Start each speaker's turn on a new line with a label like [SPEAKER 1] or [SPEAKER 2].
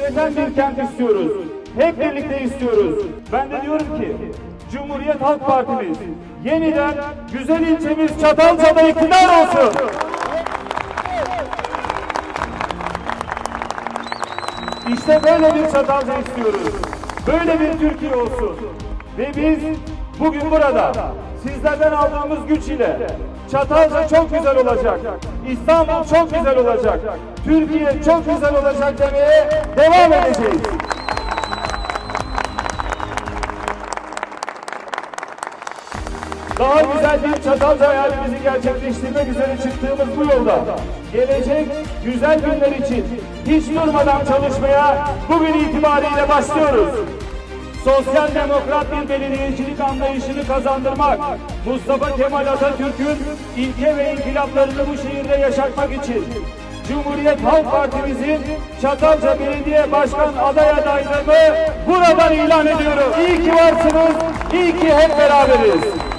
[SPEAKER 1] üreten bir kent istiyoruz. Hep birlikte istiyoruz. Ben de diyorum ki Cumhuriyet Halk Partimiz yeniden güzel ilçemiz Çatalca'da iktidar olsun. İşte böyle bir Çatalca istiyoruz. Böyle bir Türkiye olsun. Ve biz bugün burada sizlerden aldığımız güç ile Çatalca çok güzel olacak. İstanbul çok güzel olacak. Türkiye çok güzel olacak demeye devam edeceğiz. Daha güzel bir Çatalca hayalimizi gerçekleştirmek üzere çıktığımız bu yolda gelecek güzel günler için hiç durmadan çalışmaya bugün itibariyle başlıyoruz. Sosyal demokrat bir belediyecilik anlayışını kazandırmak, Mustafa Kemal Atatürk'ün ilke ve inkılaplarını bu şehirde yaşatmak için Cumhuriyet Halk Partimizin Çatalca Belediye Başkan aday adaylığını buradan ilan ediyorum. İyi ki varsınız, iyi ki hep beraberiz.